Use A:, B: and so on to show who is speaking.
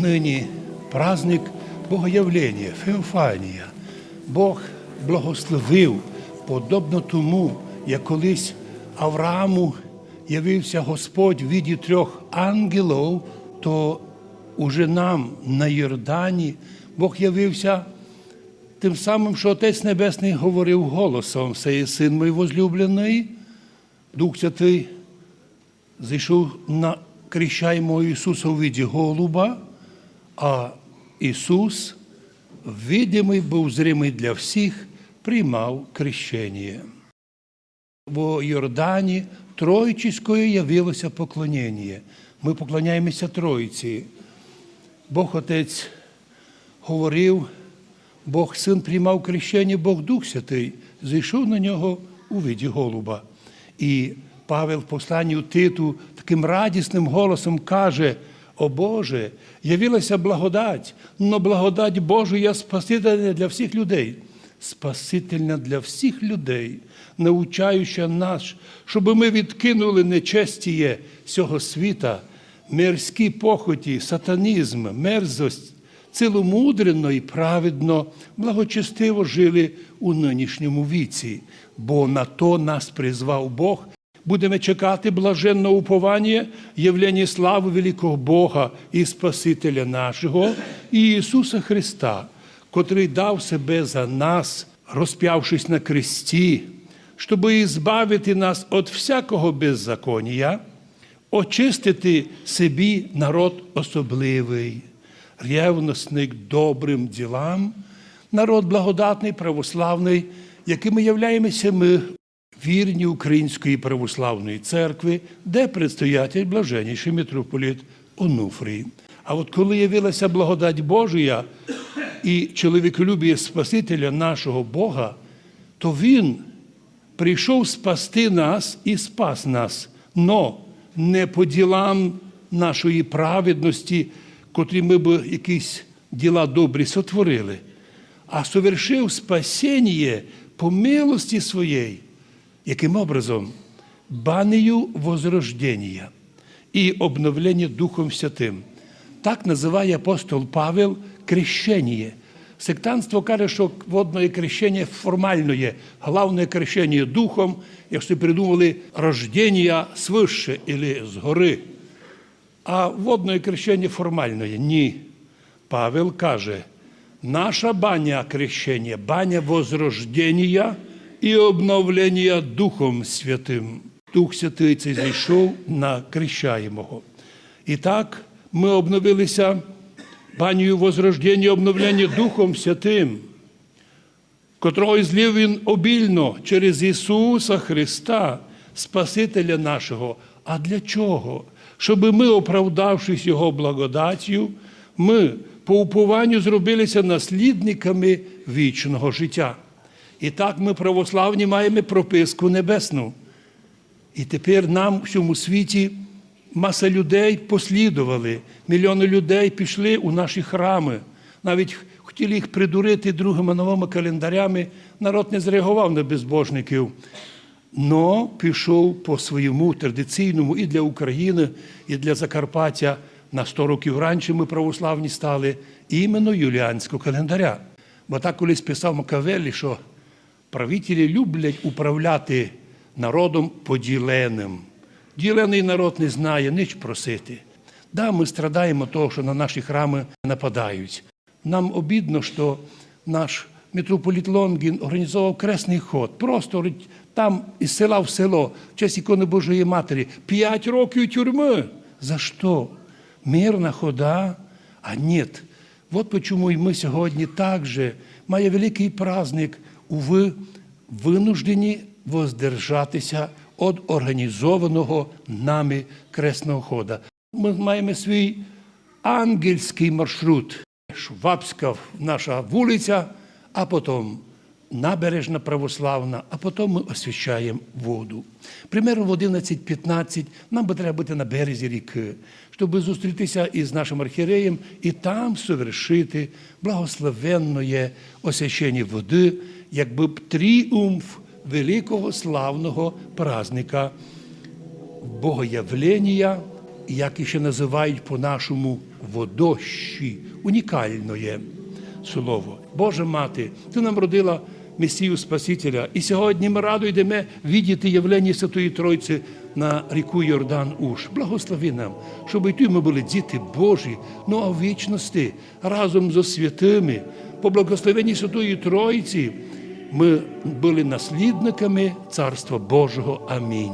A: нині праздник Богоявлення, Феофанія. Бог благословив, подобно тому, як колись Аврааму явився Господь в віді трьох ангелів, то уже нам на Йордані Бог явився тим самим, що Отець Небесний говорив голосом, це є син мій возлюблений, Дух Святий зійшов на крещаємо Ісуса у віді голуба, а Ісус, видимий був зримий для всіх, приймав крещення. В Йордані Троїчської явилося поклонення. Ми поклоняємося Троїці. Бог Отець говорив, Бог Син приймав крещення, Бог Дух Святий зійшов на нього у виді голуба. І Павел в посланні у Титу таким радісним голосом каже: О Боже, явилася благодать, но благодать Божа спасительна для всіх людей. Спасительна для всіх людей, научаюча нас, щоб ми відкинули нечестіє цього світа, мирські похоті, сатанізм, мерзость, ціломудрено і праведно, благочестиво жили у нинішньому віці, бо на то нас призвав Бог. Будемо чекати блаженного уповання, явлення слави великого Бога і Спасителя нашого, і Ісуса Христа, котрий дав себе за нас, розп'явшись на кресті, щоб збавити нас від всякого беззаконія, очистити собі народ особливий, ревностний добрим ділам, народ благодатний, православний, якими являємося ми вірні Української православної церкви, де предстоятель блаженніший митрополіт Онуфрій. А от коли явилася благодать Божія і чоловіколюбіє Спасителя нашого Бога, то Він прийшов спасти нас і спас нас, но не по ділам нашої праведності, котрі ми б якісь діла добрі сотворили, а совершив спасіння по милості своєї. Яким образом? Банею возрождення і обновлення Духом Святим. Так називає апостол Павел крещення. Сектантство каже, що водне крещення формально є. Головне крещення духом, якщо придумали рождення свище або згори. А водне крещення формально є. Ні. Павел каже, наша баня крещення, баня возрождення і обновлення Духом Святим. Дух Святий цей зійшов на крещаємого. І так ми обновилися банію возрождення, обновлення Духом Святим, котрого злив Він обільно через Ісуса Христа, Спасителя нашого. А для чого? Щоб ми, оправдавшись Його благодаттю, ми по упованню зробилися наслідниками вічного життя. І так ми, православні, маємо прописку небесну. І тепер нам в цьому світі маса людей послідували, мільйони людей пішли у наші храми. Навіть хотіли їх придурити другими новими календарями. Народ не зреагував на безбожників, но пішов по своєму традиційному і для України, і для Закарпаття. На 100 років раніше ми православні стали іменно юліанського календаря. Бо так колись писав Макавеллі, що правителі люблять управляти народом поділеним. Ділений народ не знає ніч просити. Да, ми страдаємо того, що на наші храми нападають. Нам обідно, що наш митрополіт Лонгін організував кресний ход. Просто там із села в село, в честь ікони Божої Матері, п'ять років тюрми. За що? Мирна хода? А ні. От почому і ми сьогодні також має великий праздник, уви, винуждені воздержатися від організованого нами кресного хода. Ми маємо свій ангельський маршрут. Швабська наша вулиця, а потім набережна православна, а потім ми освящаємо воду. Примерно в 11.15 нам би треба бути на березі ріки, щоб зустрітися із нашим архіреєм і там совершити благословенне освящення води, якби б тріумф великого славного праздника Богоявлення як ще називають по-нашому водощі. Унікально слово. Божа мати, ти нам родила Месію Спасителя. І сьогодні ми радо йдемо віддіти явлення Святої Тройці на ріку Йордан Уж. Благослови нам, щоб і тут ми були діти Божі, ну а в вічності разом зі святими, по благословенні Святої Тройці, ми були наслідниками Царства Божого. Амінь.